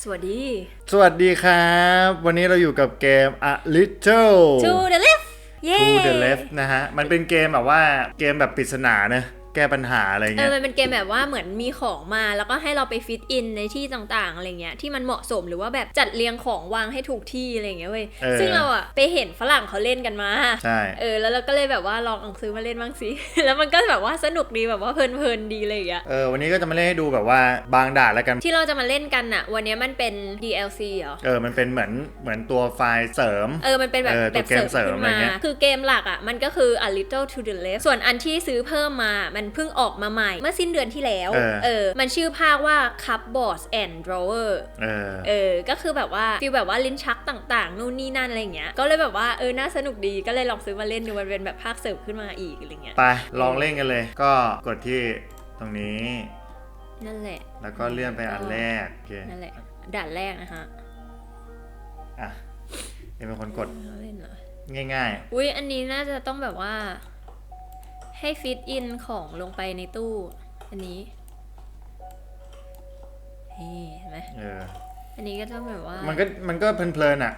สวัสดี สวัสดีครับ วันนี้เราอยู่กับเกม A Little To the left เย้ to the Left นะฮะ มันเป็นเกมแบบว่าเกมแบบปริศนาเนอะ แก้ปัญหาอะไรเอเงี้อยมันเป็นเกมแบบว่าเหมือนมีของมา แล้วก็ให้เราไปฟิตอินในที่ต่างๆอะไรเงี้ยที่มันเหมาะสมหรือว่าแบบจัดเรียงของวางให้ถูกที่อะไรเงี้ยเว้ยเออซึ่งเราอะไปเห็นฝรั่งเขาเล่นกันมาใช่เออแล้วเราก็เลยแบบว่าลองเอาซื้อมาเล่นบ้างสิแล้วมันก็แบบว่าสนุกดีแบบว่าเพลินๆดีอะไรอย่างเงี้ยเออวันนี้ก็จะมาเล่นให้ดูแบบว่าบางด่านแล้วกัน ที่เราจะมาเล่นกันอะวันนี้มันเป็น DLC เหรอเออมันเป็นเหมือนเหมือนตัวไฟล์เสริมเออมันเป็นแบบเออแบบตัวเกมเสริมขึ้นอะไรเงี้ยคือเกมหลักอะมันก็คือ a little to the left ส่วนอันที่ซื้อเพิ่มมามันเพิ่งออกมาใหม่ เมื่อสิ้นเดือนที่แล้วเออมันชื่อภาคว่า cupboards and drawer เออเออก็คือแบบว่าฟีลแบบว่าลิ้นชักต่างๆ นู่นนี่นั่นอะไรเงี้ยก็เลยแบบว่าเออน่าสนุกดีก็เลยลองซื้อมาเล่นดูมันเป็นแบบภาคเสริมขึ้นมาอีกอะไรเงี้ยไปลองเล่นกันเลย ก็กดที่ตรงนี้ นั่นแหละ แล้วก็เลื่อนไปอันแรกโอเคนั่นแหละด่านแรกนะฮะอะเอ็มเป็นคนกดเอาเล่นเหรอง่ายอุ้ยอันนี้น่าจะต้องแบบว่า ให้ฟิตอินของลงไปในตู้ อันนี้นี่เห็นไหมๆเออ อันนี้ก็ต้องแบบว่า มันก็มันก็เพลินๆอะ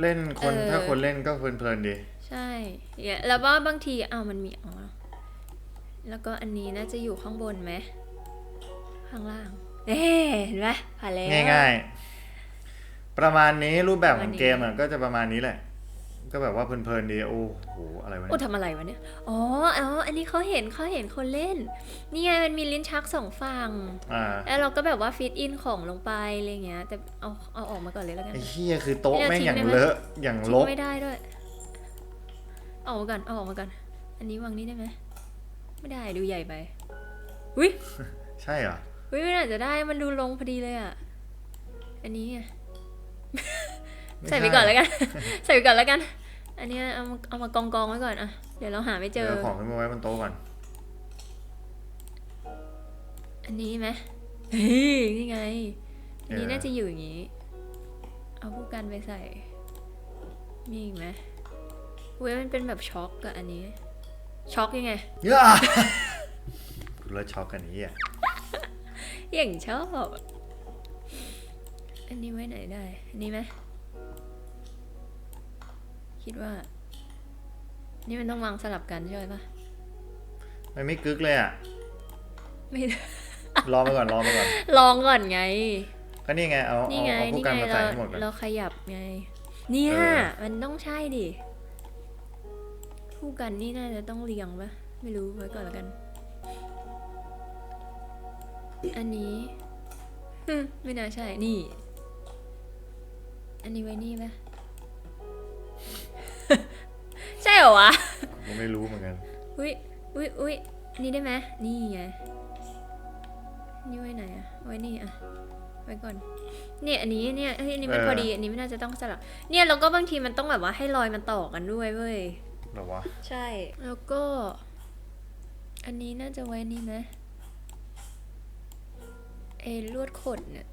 เล่นคนเออ ถ้าคนเล่นก็เพลินๆดีใช่เนี่ยแล้วว่าบางทีอ้าวมันมีอ๋อแล้วก็อันนี้น่าจะอยู่ข้างบนไหมข้างล่างเอ๊เห็นไหมผ่านแล้ว ง่ายๆ ประมาณนี้รูปแบบของประมาณนี้เกมอะก็จะประมาณนี้แหละ ก็แบบว่าเพลินๆดีโอ้โหอะไรวะโอ้เนี่ยทำอะไรวะเนี่ย อ๋ออ๋ออันนี้เขาเห็นเขาเห็นคนเล่น นี่ไงมันมีลิ้นชักสองฝั่ง อ่าแล้วเราก็แบบว่าฟิตอินของลงไปอะไรเงี้ย แต่เอาเอาออกมาก่อนเลยแล้วกัน ไอ้เหี้ยคือโต๊ะเนี่ยแม่งอย่างทิ้งได้ไหมเลอะอย่างลกไม่ได้ด้วย เอาออกมาก่อนเอาออกมาก่อน อันนี้วางนี่ได้ไหม ไม่ได้ดูใหญ่ไปอุ้ยใช่เหรออุ้ยไม่น่าจะได้มันดูลงพอดีเลยอะ อันนี้ไง ม่ใส่ไปก่อนแล้วกัน ใส่ไปก่อนแล้วกัน อันเนี้ยเอามาเอามากองกองๆไว้ก่อนอะเดี๋ยวเราหาไม่เจเจออของขึ้นมาไว้บนโต๊ะก่อน อันนี้ไหมเฮ้ยนี่ไง อันนี้เออ น่าจะอยู่อย่างนี้ เอาผู้กันไปใส่ มีอีกไหมเว้ยมันเป็นแบบช็อกกับอันนี้ ช็อกยังไงย่ากูแล้วช็อกกันนี้อะอย่างชอบ อันนี้ไว้ไหนได้ อันนี้ไหม คิดว่า นี่มันต้องวางสลับกันใช่ไหมปะมันไม่กึกเลยอะ ไม่รอไปก่อนรอไปก่อน ลองก่อนไง ก็นี่ไงเอานี่เอาไง เอาผู้นี่กันไงมาเราใส่ให้หมดก่อน เราขยับไง เนี่ยเออ มันต้องใช่ดิคู่กันนี่น่าจะต้องเรียงปะไม่รู้ไว้ก่อนแล้วกัน อันนี้ฮึไม่น่าใช่นี่ อันนี้ไว้นี่ปะ ใช่เหรอวะผมไม่รู้เหมือนกัน อุ้ยอุ้ยอุ้ยอันนี้ได้ไหมนี่ไง นี่ไว้ไหนอะไว้นี่อะไว้ก่อน เนี่ยอันนี้เนี่ยเอ้ยอันนี้มันเออพอดี อันนี้ไม่น่าจะต้องสลับ เนี่ยแล้วก็บางทีมันต้องแบบว่าให้รอยมันต่อกันด้วยเว้ย หรอวะ ใช่ แล้วก็ อันนี้น่าจะไว้นี่ไหมเอลวดขดเนี่ย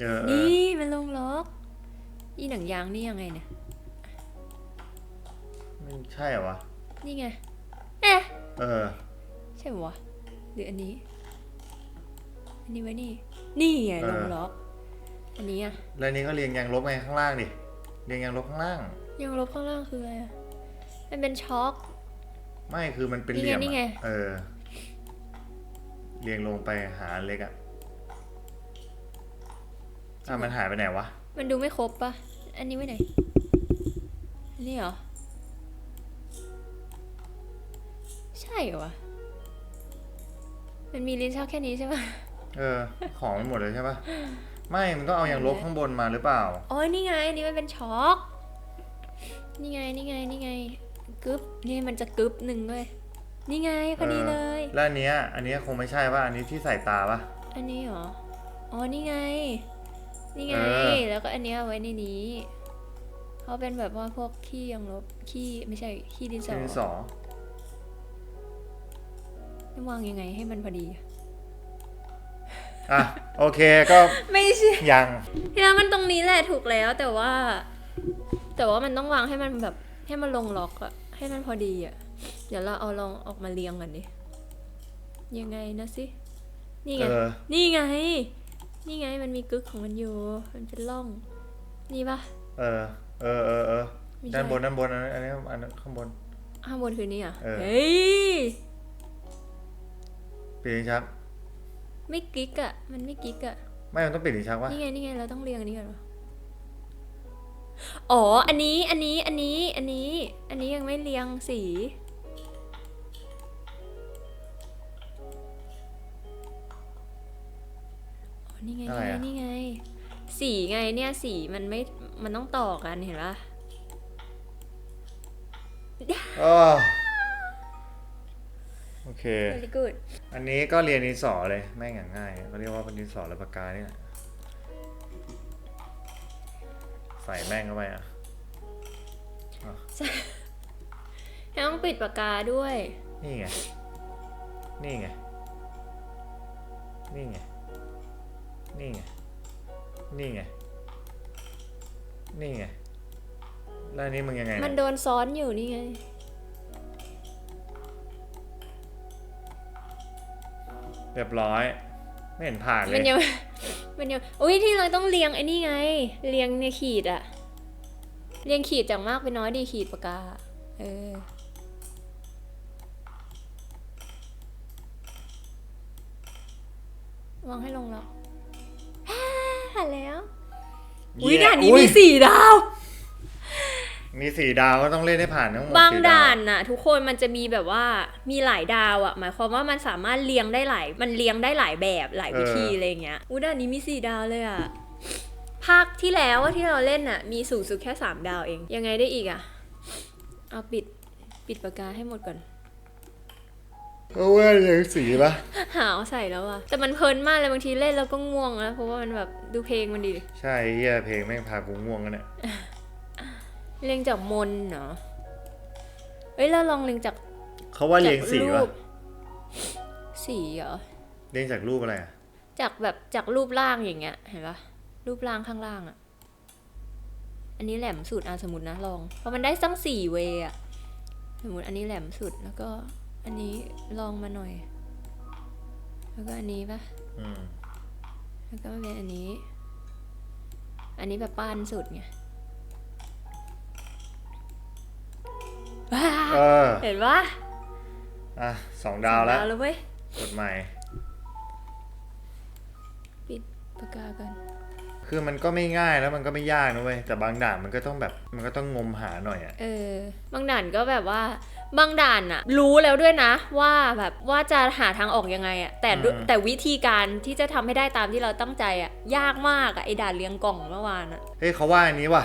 เออเออนี่มันลงล็อก อีหนังยางนี่ยังไงเนี่ยไม่ ใช่เหรอวะ นี่ไง เอ๊ะ เออ ใช่ปะวะหรืออันนี้ อันนี้ไว้นี่ นี่ไงเอลอ งล็อก อันนี้อะแล้วอันนี้ก็เรียงยางลบไงข้างล่างดิ เรียงยางลบข้างล่าง ยังลบข้างล่างคืออะไรอะมันเป็นช็อค ไม่คือมันเป็นนี่เหไงลี่ยมนี่ไง อะเออ เรียงลงไปหาอันเล็กอะอะมันหายไปไหนวะ มันดูไม่ครบปะอันนี้ไว้ไหน อันนี้เหรอ ใช่เหรอวะมันมีลิ้นชักแค่นี้ใช่ปะเออ ของมันหมดเลยใช่ปะไม่มันต้องเอายางลบข้างบนมาหรือเปล่าอ๋อนี่ไงอันนี้มันเป็นช็อคนี่ไงนี่ไงนี่ไงกึ๊บนี่มันจะกึ๊บหนึ่งด้วยนี่ไงพอดีเลย แล้วอันเนี้ย อันเนี้ยคงไม่ใช่ป่ะ อันนี้ที่ใส่ตาป่ะ อันนี้เหรอ อ๋อ นี่ไง นี่ไงเออแล้วก็อันเนี้ยไว้ในนี้ เขาเป็นแบบว่าพวกขี้ยังลบ ขี้ไม่ใช่ ขี้ดินสอที่สองต้อง วางยังไงให้มันพอดี อะ โอเคก็ไม่ใช่ยังเนี่ยมันตรงนี้แหละถูกแล้วแต่ว่า แต่ว่ามันต้องวางให้มันแบบให้มันลงล็อกอะให้มันพอดีอะเดี๋ยวเราเอาลองออกมาเรียงกันดิยังไงนะสินี่ไง เออนี่ไง นี่ไงมันมีกึกของมันอยู่ มันเป็นร่อง นี่ปะเออเออเออเออไม่ใช่ด้านบนด้านบนอันนี้อันนี้อันนั้นข้างบน ข้างบนคือนี่อะ เออ เฮ้ย ปิดลิ้นชัก ไม่กิ๊กอะมันไม่กิ๊กอะไม่มันต้องปิดลิ้นชักวะนี่ไงนี่ไงเราต้องเรียงอันนี้ก่อนวะอ๋อ อันนี้อันนี้อันนี้อันนี้ อันนี้ยังไม่เรียงสี อ๋อนี่ไงนี่ไงนี่ไง สีไงเนี่ยสีมันไม่ มันต้องต่อกันเห็นปะอ๋อโอ เค very good อันนี้ก็เรียนดินสอเลยแม่งอย่างง่ายเขาเรียกว่าเป็นดินสอและปากกานี่แหละใส่แม่งเข้าไปอะแล้วต้องปิดปากกาด้วย นี่ไง นี่ไง นี่ไง นี่ไง นี่ไง นี่ไง แล้วอันนี้มึงยังไง มันเนี่ยโดนซ้อนอยู่นี่ไง เรียบร้อย ไม่เห็นผ่านเลมันยยังมันยังอุ้ยที่เราต้องเรียงไอ้นี่ไง เรียงเนี่ยขีดอะเรียงขีดจากมากไปน้อยดีขีดปากกา เออ วางให้ลงแล้วฮ่าหันแล้ว อุ้ยเย้ด่านนี้อุ๊ยมีสี่ดาว มีสี่ดาวก็ต้องเล่นให้ผ่านทั้งหมดบางสี่วด่านน่ะ ทุกคนมันจะมีแบบว่ามีหลายดาวอะหมายความว่ามันสามารถเรียงได้หลาย มันเรียงได้หลายแบบหลายวิธีอะไรอย่างเงี้ยอุ้ยด่านนี้มีสี่ดาวเลยอะภาคที่แล้วอะที่เราเล่นอะมีสูงสุดแค่สามดาวเอง ยังไงได้อีกอะเอาปิดปิดปากกาให้หมดก่อน ก็ว่าอย่างสีปะหาวใส่แล้วอะแต่มันเพลินมากเลยบางทีเล่นแล้วก็ง่วงแล้วเพราะว่ามันแบบดูเพลงมันดี ใช่เฮียเพลงแม่งพากูง่วงกันเนี่ย เรียงจากมนต์เนาะเอ้ยเราลองเรียงจากเขาว่าเรียงสีจากรูปะปสีเหรอเรียงจากรูปอะไรอะจากแบบจากรูปร่างอย่างเงี้ย เห็นปะรูปร่างข้างล่างอะอันนี้แหลมสุดอะสมมตินะลองเพราะมันได้ตั้งสี่เวย์อะสมมติอันนี้แหลมสุดแล้วก็ อันนี้ลองมาหน่อย แล้วก็อันนี้ปะอืมแล้วก็มาเป็นอันนี้ อันนี้แบบป้านสุดไงว้า เออเห็นปะอะสองดาวแล้วดาวแล้วเว้ยกดใหม่ ปิดปากกากัน คือมันก็ไม่ง่ายแล้วมันก็ไม่ยากนะเว้ยแต่บางด่านมันก็ต้องแบบมันก็ต้องงมหาหน่อยอะเออ บางด่านก็แบบว่าบางด่านอะรู้แล้วด้วยนะ ว่าแบบว่าจะหาทางออกยังไงอะแต่ด้วยอืมแต่วิธีการที่จะทำให้ได้ตามที่เราตั้งใจอะยากมากอะไอด่านเรียงกล่องเมื่อวานอะเฮ้ยเขาว่าอันนี้ว่ะ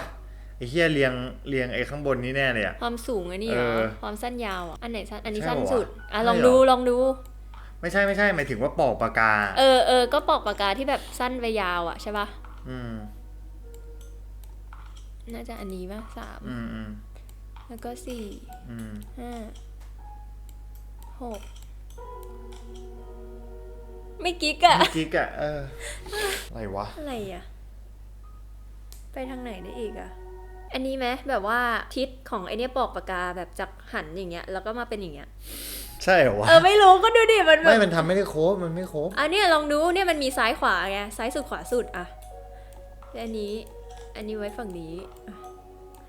ไอ้เฮียเรียงเรียงไอ้ข้างบนนี้แน่เลยอะความสูงไอ้นี่เหรอเออความสั้นยาวอะอันไหนสั้นอันนี้ใช่สั้นปะวะสุดอะใช่ลองเหรอ ดูลองดู ไม่ใช่ไม่ใช่หมายถึงว่าปอกปากกา เออเออก็ปอกปากกาที่แบบสั้นไปยาวอะใช่ปะอืมน่าจะอันนี้ป่ะสามอืมอืมแล้วก็สี่อืมห้าหกไม่กิ๊กอะเมื่อกี้กะเอออะไรวะอะไรอะไปทางไหนได้อีกอะ อันนี้ไหมแบบว่าทิศของไอเนี้ยปอกปากกาแบบจากหันอย่างเงี้ยแล้วก็มาเป็นอย่างเงี้ยใช่เหรอวะเออไม่รู้ก็ดูดิมันแบไม่บมันทำไม่ได้โค้งมันไม่โค้งอันเนี้ยลองดูเนี่ยมันมีซ้ายขวาไงซ้ายสุดขวาสุดอะแล้วอันนี้ อันนี้ไว้ฝั่งนี้อะ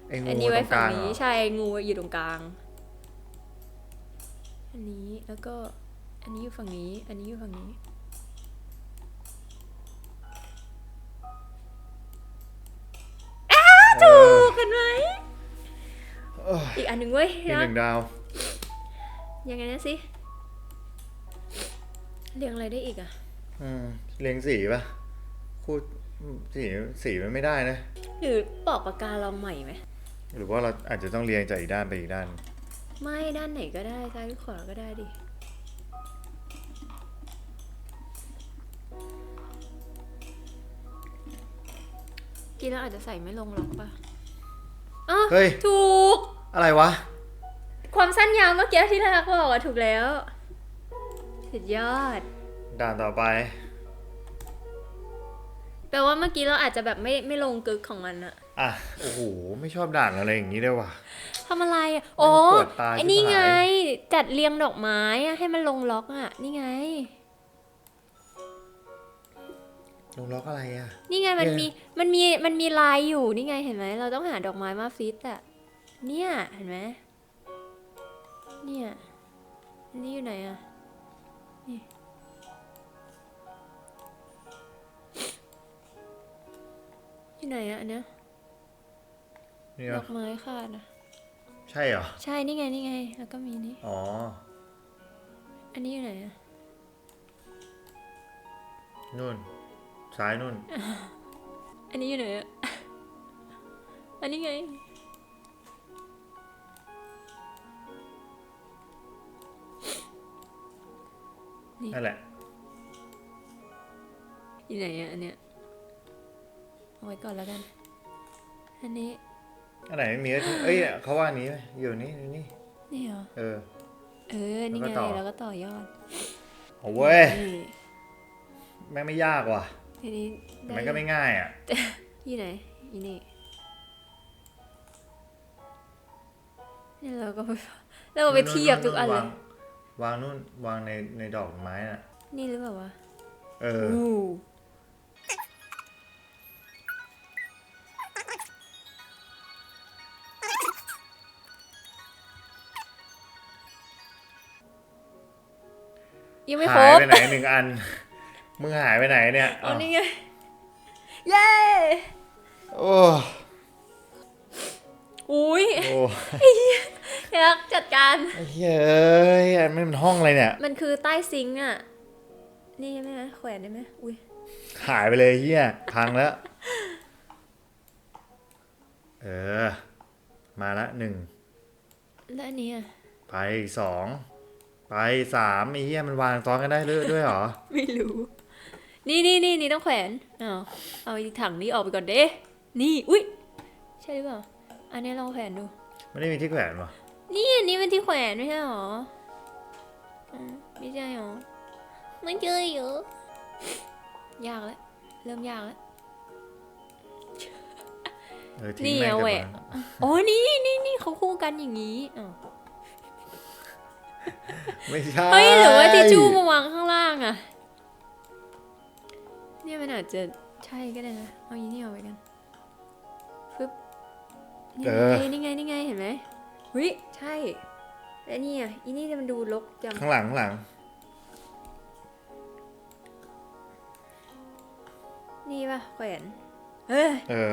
ไอ้งูอันนี้ตรไว้งกฝั่งลางเหรนี้อใช่งูอยู่ตรงกลาง อันนี้แล้วก็อันนี้อยู่ฝั่งนี้ อันนี้อยู่ฝั่งนี้ เอ ถูอกเห็นไหมเอออีกอันหนึ่งเว้ยอีกหนึ่งดาว ยังไงนะสิเรียงอะไรได้อีกอะอืมเรียงสีป่ะคูดสีสีมันไม่ได้นะ หรือปอกปากกาลองใหม่ไหมหรือว่าเราอาจจะต้องเรียงจากอีกด้านไปอีกด้าน ไม่ด้านไหนก็ได้ซ้ายหรือขวาก็ได้ดิ กินแล้วอาจจะใส่ไม่ลงหรอกปะอ๋อเฮ้ย ถูก อะไรวะ ความสั้นยาวเมื่อกี้ที่ทักบอกอะถูกแล้ว สุดยอด ด่านต่อไป แปลว่าเมื่อกี้เราอาจจะแบบไม่ไม่ลงกึกของมันอะอะ โอ้โห ไม่ชอบด่านอะไรอย่างนี้ด้วยว่ะ ทำอะไรอะอ๋อปวดตาไอ้นี่ชิบหายไง จัดเรียงดอกไม้อะให้มันลงล็อกอะนี่ไง ลงล็อกอะไรอะ นี่ไงมันเนี่ยมีมันมีมันมีลายอยู่นี่ไงเห็นไหมเราต้องหาดอกไม้มาฟิตอะเนี่ยเห็นไหมเนี่ยอันนี้อยู่ไหนอะนี่อยู่ไหนอะอันเนี้ยนี่ดเหรออกไม้ขาดอะใช่เหรอ ใช่นี่ไงนี่ไง แล้วก็มีนี่อ๋อ อันนี้อยู่ไหนอะนู่น ซ้ายนู่น อันนี้อยู่ไหนอะอันนี้ไงนั่นแหละ อยู่ไหนอะอันเนี้ย เอาไว้ก่อนแล้วกัน อันนี้อันไหนไม่มีก็ทิ้งเอ้ยเขาว่านี้ไหมอยู่นี่อยู่นี่ นี่เหรอ เออ เออ นี่แล้วไงก็ต่อแล้วก็ต่อยอดโอ้เว้ย นี่ แม่งไม่ยากว่ะ ทีนี้แต่ด้มันก็ไม่ง่ายอะ อยู่ไหนอยู่นี่นี่เราก็ไปเราก็ไปเทียบทุกอันเลวายงวางนู่นวางในในดอกไม้น่ะ นี่หรือเปล่าวะเออ อู้ยังไม่ครหายบไปไหนหนึ่งอัน มึงหายไปไหนเนี่ยเอาอ้าวนี่ไง เย้โอ้อุ้ยโอ้อยากจัดการ ไอ้เฮ้ยเอ้ยอันนี้มันห้องอะไรเนี่ย มันคือใต้ซิงค์อะ นี่ไหมนะแขวนได้ไหมอุ้ย หายไปเลยเฮียพังแล้ว เออ มาละหนึ่ง แล้วอันนี้อะ ไปสอง ไปสามไอ้เฮียมันวางซ้อนกันได้ด้วยด้วยเหรอ ไม่รู้ นี่นี่นี่นี่ต้องแขวนอ้าวเอาอีถังนี้ออกไปก่อนเด้นี่ อุ้ยใช่หรือเปล่า อันนี้ลองแขวนดู ไม่ได้มีที่แขวนวะนี่อันนี้เป็นที่แขวนไม่ใช่หรออ่าไม่ใช่หรอไม่เจอเหรอยากแล้วเริ่มยากแล้ว เออทิ้งนี่แม่งเอากันแหหมวะดอ๋อนี่นี่นี่เขาคู่กันอย่างนี้อ้าวไม่ใช่เฮ้ยหรือว่าทิชชู่มาวางข้างล่างอะ เนี่ยมันอาจจะใช่ก็ได้นะ เอาอีนี่เอาไปกันฟึบนี่เอไงอนี่ไงนี่ไงเห็นไหมเฮ้ยใช่แล้วนี่อะอีนี่มันดูรกจังข้างหลังข้างหลัง นี่ป่ะแขวนเออเออ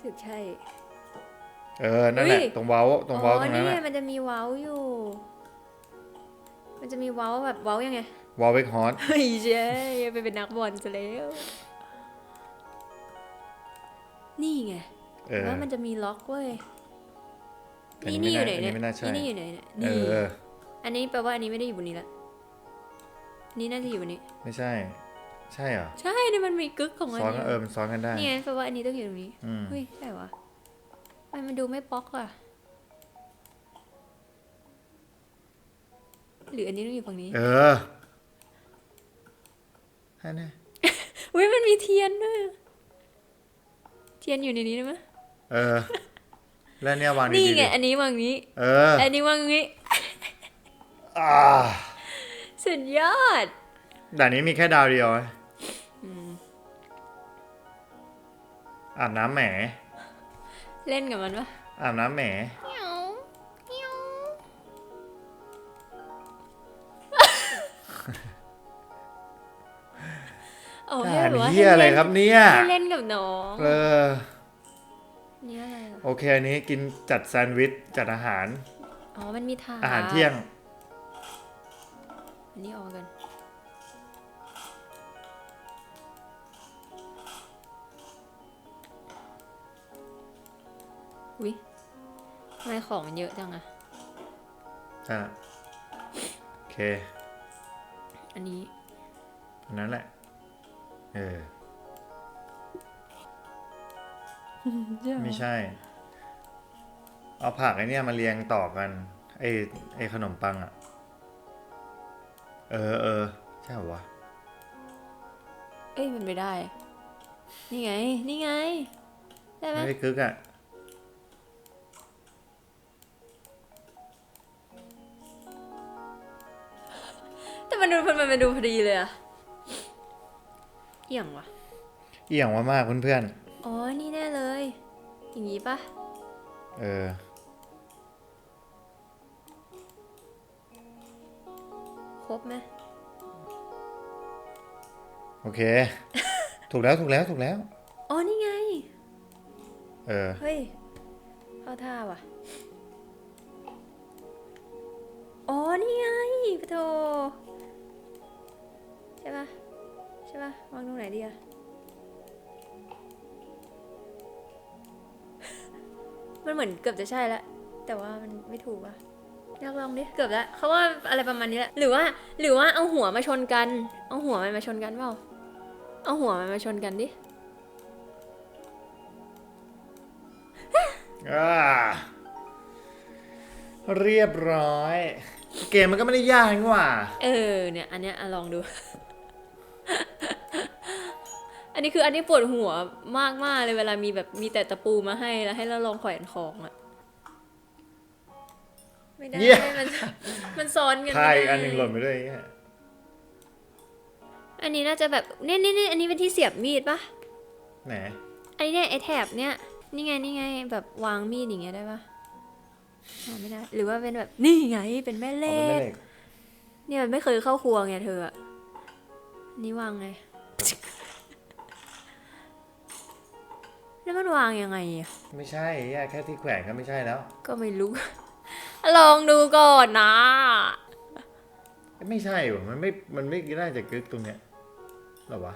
สึกใช่ เออ นั่นแหละเฮ้ยตรงเว้า ตรงเว้าตรงนั้นนี่แหละมันจะมีเว้าอยู่ มันจะมีเว้าแบบเว้ายังไง วอลเวกฮอตเฮ้ยเจ๊ไปเป็นนักบอลซะแล้ว นี่ไงเออว่ามันจะมีล็อกเว้ย อันนี่นี้นี่อยู่ไม่ไหนน่าเนี่ยอันนี้ไม่น่าใช่นี่นี่อยู่ไหนเนี่ยเอนี่อ อันนี้แปลว่าอันนี้ไม่ได้อยู่บนนี้ละนี่น่าจะอยู่บนนี้ ไม่ใช่ ใช่เหรอใช่เนี่ยมันมีกึกของอันซ้อนนี้กันเออมันซ้อนกันได้ นี่ไงแปลว่าอันนี้ต้องอยู่ตรงนี้อืม เฮ้ยใช่วะทำไมมันดูไม่ป๊อกอะหรืออันนี้ต้องอยู่ฝั่งนี้ เออ แค่นี้อุ้ยมันมีเทียนด้วยเทียนอยู่ในนี้ได้ไหมเออ แล้วเนี่ยวางดีนี่ๆไงดิอันนี้วางนี้ เออ อันนี้วางนี้อ่าสุดยอดด่านนี้มีแค่ดาวเดียวไหมอืมอาบน้ำแหม เล่นกับมันปะอาบน้ำแหม โอ้ให้ด่านแบบว่าเฮียอะไรครับเนี่ย ให้เล่นกับน้องเออนี่อะไรเหรอโอเคอันนี้กินจัดแซนด์วิชจัดอาหาร อ๋อมันมีถาดอาหารเที่ยง อันนี้ออกมากันอุ๊ยทำไมของมันเยอะจังอะอะ โอเคอันนี้อันนั้นแหละ เออ ไม่ใช่ เอาผักไอ้เนี่ยมาเรียงต่อกัน ไอ้ไอ้ขนมปังอะ เออเออใช่เหรอวะ เอ้ยมันไม่ได้ นี่ไง นี่ไง ได้ไหมไม่ได้กึกอะ แต่มันดูมันมันดูพอดีเลยอะ เอี่ยงวะเอี่ยงว่ามากเพื่อนอ๋อ นี่แน่เลย อย่างงี้ปะๆเออ ครบไหมโอเค ถูกแล้วถูกแล้วถูกแล้ว อ๋อ นี่ไง เออ เฮ้ย เข้าท่าว่ะ อ๋อ นี่ไงปะโทใช่ปะใช่ ปะวางตรงไหนดีอะมันเหมือนเกือบจะใช่แล้วแต่ว่ามันไม่ถูกอะอยากลองดิเกือบแล้วเขาว่าอะไรประมาณนี้แหละหรือว่า หรือว่าเอาหัวมาชนกัน เอาหัวมันมาชนกันเปล่าเอาหัวมันมาชนกันดิอ่าเรียบร้อย เกมมันก็ไม่ได้ยากนี่หว่า เออเนี่ย อันเนี้ยอะลองดู อันนี้คืออันนี้ปวดหัวมากมากๆเลยเวลามีแบบมีแต่ตะปูมาให้แล้วให้เราลองแขวนของอะไม่ได้ เหี้ย มันมันซ้อนกันทายไม่อีกได้อันหนึ่งหล่นไปด้วยเนี่ยอันนี้น่าจะแบบเนี่ยเนี่ยเนี่ยอันนี้เป็นที่เสียบมีดปะไหนอันนี้เนี่ยไอแถบเนี่ยนี่ไงนี่ไงแบบวางมีดอย่างเงี้ยได้ปะอ๋อไม่ได้ หรือว่าเป็นแบบนี่ไงเป็นแม่เหเอาล็เป็นแม่กเหล็กเนี่ยมันไม่เคยเข้าครัวไงเธออะ นี่วางไง แล้วมันวางยังไงอะไม่ใช่แย่แค่ที่แขวนก็ไม่ใช่แล้ว ก็ไม่รู้ ลองดูก่อนนะ ไม่ใช่ว่ะมันไม่ มันไม่น่าจะกึกตรงเนี้ยหรอวะ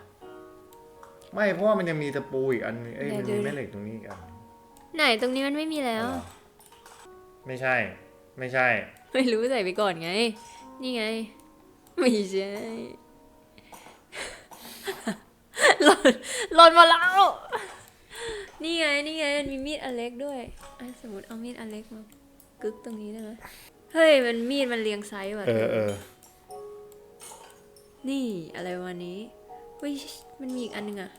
ไม่เพราะว่ามันยังมีตะปูอีกอันนึงเอ้ยมันมีแม่เหล็กตรงนี้อีกอันนึงไหนตรงนี้มันไม่มีแล้วอ๋อไม่ใช่ ไม่ใช่ ไม่รู้ใส่ไปก่อนไง นี่ไง ไม่ใช่ หล่นหล่นมาแล้ว นี่ไง นี่ไงมันมีมีดอันเล็กด้วยอะสมมติเอามีดอันเล็กมากึกตรงนี้ได้ไหมเฮ้ย มันมีดมันเรียงไซส์ว่ะเออเออนี่อะไรวันนี้เฮ้ยมันมีอีกอันหนึงอะ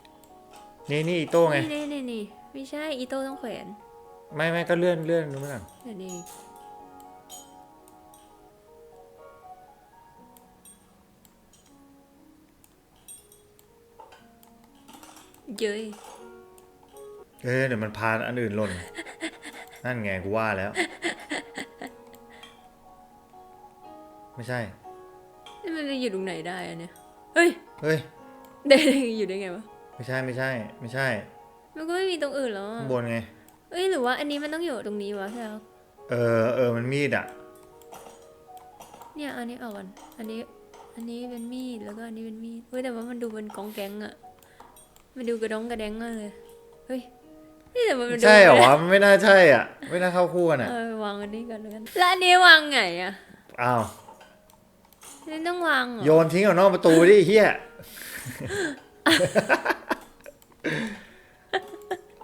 นี่นี่อีโต้ไงนี่นี่นี่นี่ไม่ใช่อีโต้ต้องแขวน ไม่ไม่ก็เลื่อนเลื่อนดูมั้งเดี๋ยวนี้ เย้ยเออเดี๋ยวมันพาอันอื่นหล่น นั่นไงกูว่าแล้ว ไม่ใช่ นี่มันจะอยู่ตรงไหนได้อะเนี่ย เฮ้ย เฮ้ย ได้ได้อยู่ได้ไงวะ ไม่ใช่ไม่ใช่ ไม่ใช่ มันก็ไม่มีตรงอื่นแล้วอะข้างบนไง เอ้ยหรือว่าอันนี้มันต้องอยู่ตรงนี้วะใช่ไหมเออเออมันมีดอะ เนี่ยอันนี้เอาก่อนอันนี้ อันนี้เป็นมีดแล้วก็อันนี้เป็นมีดเฮ้ยแต่ว่ามันดูเป็นกองแก๊งอะ มันดูกระดองกระแดงมากเลย เฮ้ยนี่แต่มันดูใช่เหรอวะมันไม่น่าใช่อะ ไม่น่าเข้าคู่กันอะเออวางอันนี้ก่อนแล้วกัน แล้วอันนี้วางไงอะอ้าวนี่ต้องวางเหรอโยนทิ้งออกนอกประตูดิเฮีย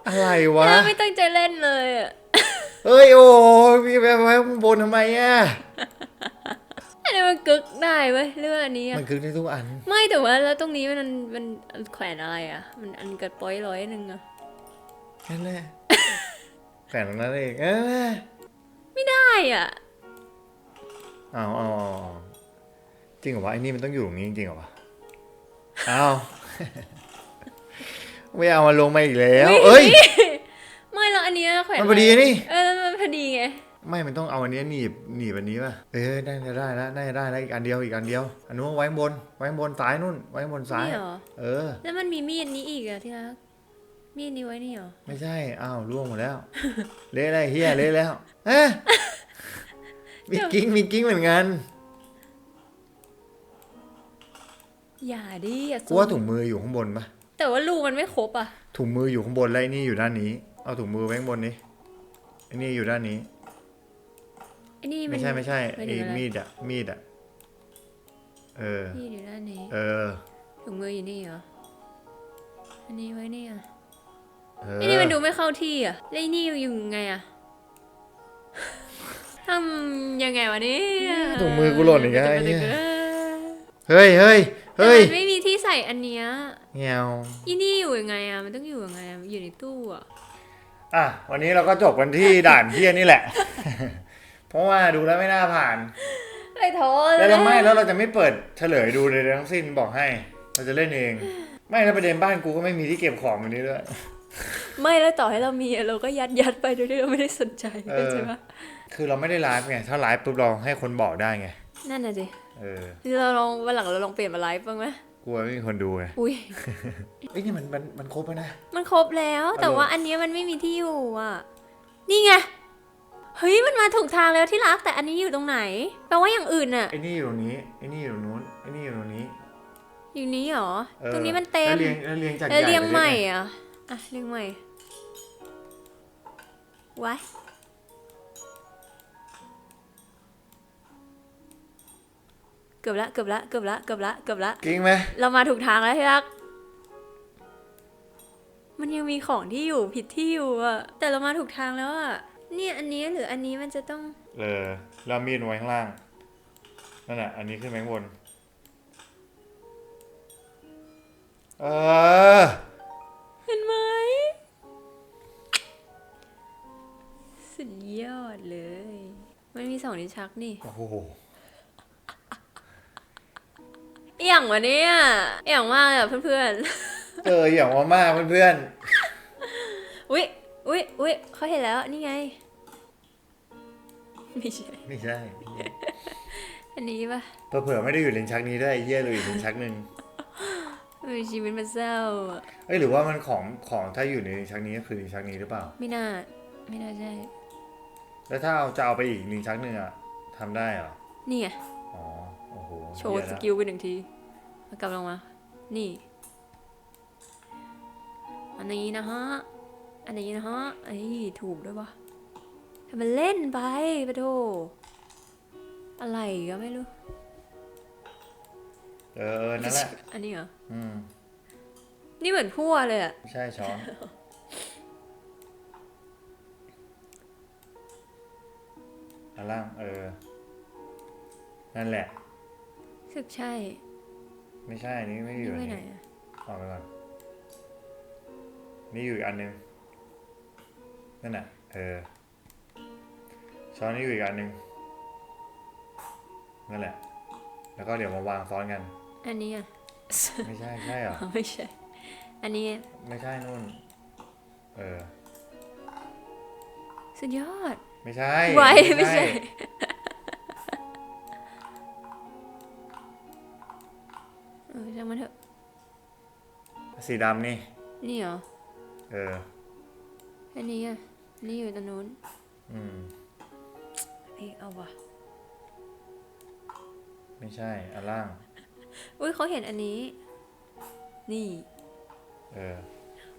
อะไรวะ เนี่ยไม่ตั้งใจเล่นเลยอะเฮ้ยโอ้พี่ไปไว้ข้างบนทำไมอะ อันนี้มันกึกได้เว้ยเรื่องอันนี้อะมันคือได้ทุกอัน ไม่แต่ว่าแล้วตรงนี้มันมันมันแขวนอะไรอะมันอันกระป้อยร้อยหนึ่งอะนั่นแหละ แขวนตรงนั้นเองเอ้ยได้อะเอาเอาเอาเอาจริงเหรอวะไอ้นี่มันต้องอยู่ตรงนี้จริงๆเหรอวะเอาไม่เอามาลงมาอีกแล้ว เอ้ย ไม่แล้วอันเนี้ยแขวนมันพอดีนี่ เออมันพอดีไง ไม่มันต้องเอาอันเนี้ยหนีบหนีบอันนี้ป่ะเออได้ได้ได้แล้วได้ได้แล้วอีกอันเดียวอีกอันเดียวอันนู้นไว้ข้างบนไว้ข้างบนซ้ายนู่น ไว้ข้างบนซ้ายนี่เหรอเออ แล้วมันมีมีดนี้อีกอะที่รักมีดนี้ไว้นี่เหรอไม่ใช่อ้าวล่วงหมดแล้ว เละอะไรเฮียเละแล้วเอ๊ะมีกิ้งมีกิ้งเหมือนกันอย่าดิอย่ากูว่าถุงมืออยู่ข้างบนปะแต่ว่ารูมันไม่ครบอะถุงมืออยู่ข้างบนแล้วไอ้นี่อยู่ด้านนี้ เอาถุงมือไว้ข้างบนนี้ไอ้นี่อยู่ด้านนี้ไอ้นี่มันไม่ใช่ไม่ใช่หมายไอ้ถึงอะไรมีดอะมีดอะเออมีดอยู่ด้านนี้เออ ถุงมืออยู่นี่เหรอ อันนี้ไว้นี่อะเออไอ้นี่มันดูไม่เข้าที่อะแล้วไอ้นี่อยู่ไงอะทำยังไงวะเนี่ยถุงมือกูหล่นอีกแล้วไอ้เเนี่ยเฮ้ยเฮ้ยแต่เฮ้ยมันไม่มีที่ใส่อันเนี้ยเงียวอีนี่อยู่ยังไงอะมันต้องอยู่ยังไงอะอยู่ในตู้อะอะวันนี้เราก็จบกันที่ด่านเที่ยนี่แหละ เพราะว่าดูแล้วไม่น่าผ่านไอ้โทษแล้วทำไมแล้วเราจะไม่เปิดเฉลยดูเลยทั้งสิ้นบอกให้ เราจะเล่นเอง ไม่แล้วประเด็นบ้านกูก็ไม่มีที่เก็บของแบบนี้ด้วยไม่แล้วต่อให้เรามีเราก็ยัดยัดไปโดยที่เราไม่ได้สนใจเออใช่ปะคือเราไม่ได้ไลฟ์ไงถ้าไลฟ์ปุ๊บเราให้คนบอกได้ไงนั่นน่ะสิเออคือเราลองวันหลังเราลองเปลี่ยนมาไลฟ์บ้างไหมกลัวไม่มีคนดูไงอุ้ยเอ้ยนี่มันมันมันครบแล้วนะ มันครบแล้ว แต่เออว่าอันเนี้ยมันไม่มีที่อยู่อะ นี่ไง เฮ้ยมันมาถูกทางแล้วที่รักแต่อันนี้อยู่ตรงไหน แปลว่าอย่างอื่นน่ะ ไอ้นี่อยู่ตรงนี้ไอ้นี่อยู่ตรงนู้นไอ้นี่อยู่ตรงนี้อยู่นี้เหรอออตรงนี้มันเต็มแล้วเรียงแล้วเรียงจากแล้วเรียงญ่ไปใหม่ล็กไอะอะเรียงใหม่ไว้เกือบละเกือบละเกือบละเกือบละเกือบละจริงไหมเรามาถูกทางแล้วที่รัก มันยังมีของที่อยู่ผิดที่อยู่อะแต่เรามาถูกทางแล้วอะ เนี่ยอันนี้หรืออันนี้มันจะต้อง เออแล้วมีดไว้ข้างล่าง นั่นแหละอันนี้ขึ้นไปข้างบน เออ เห็นไหม สุดยอดเลย มันมีสองลิ้นชักนี่ โอ้โหอหย่างวะเนี่ยอหย่างมากอะเพื่อนเจออย่างว่ามากเพื่อนๆ อุ๊ยอุ๊ยอุ๊ยเขาเห็นแล้วนี่ไง ไม่ใช่ๆไม่ใช่อันนี้ปะเผื่อๆไม่ได้อยู่ลิ้นชักนี้ด้วยไอ้เยี่ยเลยอยู่ลิ้นชักหนึ่งเออชีวิตมันเศร้าอะเอ้ยหรือว่ามันของของถ้าอยู่ในลิ้นชักนี้ก็คือลิ้นชักนี้หรือเปล่า ไม่น่า ไม่น่าใช่ แล้วถ้าเอาจะเอาไปอีกลิ้นชักหนึ่งอะทำได้เหรอนี่ไง อ๋อโอ้โหโชว์เหี้ยสละกิลไปหนึ่งทีมากลับลงมา นี่ อันนี้นะฮะ อันนี้นะฮะไอ้ยถูกด้วยปะ ทำมันเล่นไปปะโถอะไรก็ไม่รู้เออเออ นั่นแหละ อันนี้เหรอ อืม นี่เหมือนพั่วเลยอะไม่ใช่ช้อนอันล่าง เออ นั่นแหละ สึกใช่ ไม่ใช่ อันนี้ไม่ได้อนี่ยู่ไปอันไหนนี้อะออกไปก่อน นี่อยู่อีกอันหนึง นั่นน่ะ เออ ช้อนนี่อยู่อีกอันหนึงนั่นแหละ แล้วก็เดี๋ยวมาวางซ้อนกัน อันนี้อะไม่ใช่ใช่เหรออ๋อไม่ใช่ อันนี้ ไม่ใช่นู่น เออ สุดยอด ไม่ใช่ ไว้ไม่ใช่ เออช่างมันเถอะ สีดำนี่ นี่เหรอ เออ อันนี้อะ นี่อยู่ตรงนู้น อืมเอ้ยเอาว่ะไม่ใช่อันล่าง อุ้ยเขาเห็นอันนี้ นี่ เออ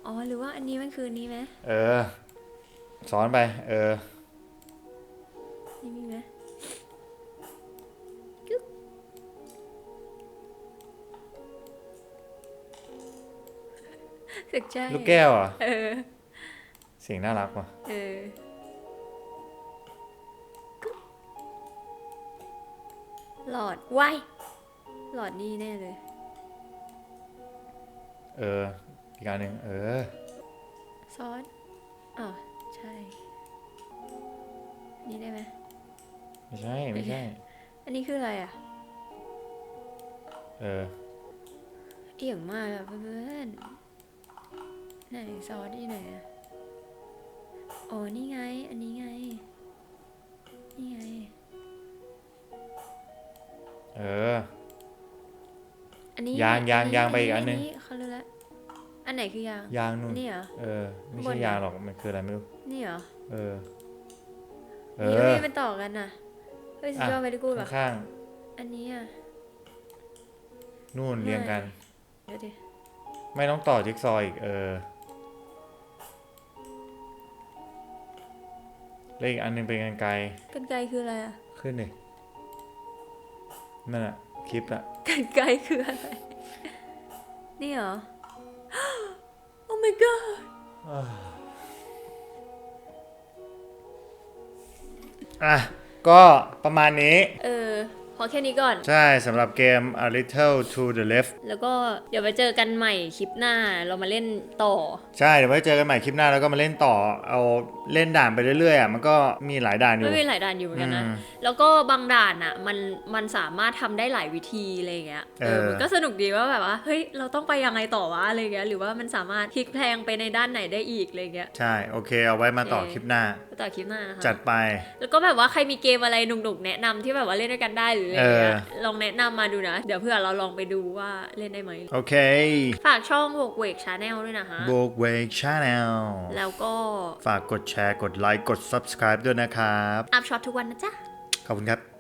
อ๋อ หรือว่าอันนี้มันคืออันนี้ไหมเออซ้อนไป เออ นี่มีไหมกึ๊กสึกใจลูกแก้วเหรอะ เออ เสียงน่ารักว่ะ เออ หลอดไว้หลอดนี่แน่เลย เออ อีกอันหนึ่งเออ ซอสอ๋อใช่ นี่ได้ไหม ไม่ใช่ ไม่ใช่ อันนี้คืออะไรอะ เออ เอี่ยงมากอะเพื่อนๆไหนซอสที่ไหนอะอ๋อนี่ไง อันนี้ไง นี่ไง เออ อันนี้ยางยางยางไปอีกอันหนึ่งเขารู้แล้วอันไหนคือยาง ยางนู่นนี่เหรอ เออ ไม่บใช่นยางหรอก มันคืออะไรไม่รู้ นี่เหรอ เออ เอนี่อไม่เป็นต่อกันน่ะ เฮ้ยสุดยอดไปดิกูแบบข้าง อันนี้อะๆนู่นเรียงกัน เดี๋ยวดิ ไม่ต้องต่อจิ๊กซอว์อีก เออแล้วอีกอันหนึงเป็นกันไกลกันไกลคืออะไรอะ ขึ้นดิ นั่นอะคลิปอะกันไกลคืออะไร นี่เหรอ โอ้ my god อะ ก็ประมาณนี้ เออ พอแค่นี้ก่อน ใช่สำหรับเกม A Little to the Left แล้วก็เดี๋ยวไปเจอกันใหม่คลิปหน้าเรามาเล่นต่อ ใช่ เดี๋ยวไว้เจอกันใหม่คลิปหน้าแล้วก็มาเล่นต่อ เอาเล่นด่านไปเรื่อยๆอะมันก็มีหลายด่านอยู่ ไม่มีหลายด่านอยู่เหมือนกันนะ อืมแล้วก็บางด่านอะมันมันสามารถทำได้หลายวิธีอะไรเงี้ย เออ เออ มันก็สนุกดีว่าแบบว่าเฮ้ยเราต้องไปยังไงต่อวะอะไรเงี้ย หรือว่ามันสามารถพลิกแพลงไปในด้านไหนได้อีกอะไรเงี้ย ใช่ โอเค เอาไว้มาต่อโอเคคลิปหน้าไปต่อคลิปหน้านะคะจัดไป แล้วก็แบบว่าใครมีเกมอะไรหนุกๆแนะนำที่แบบว่าเล่นด้วยกันได้หรืออะไรเงี้ยเออลองแนะนำมาดูนะ เดี๋ยวเพื่อเราลองไปดูว่าเล่นได้ไหมโอเค ฝากช่องวกเวกชาแนลด้วยนะคะโบกเวกชาแนลแล้วก็ฝากกดแชร์กดไลค์กด subscribe ด้วยนะครับอัพช็อตทุกวันนะจ๊ะขอบคุณครับ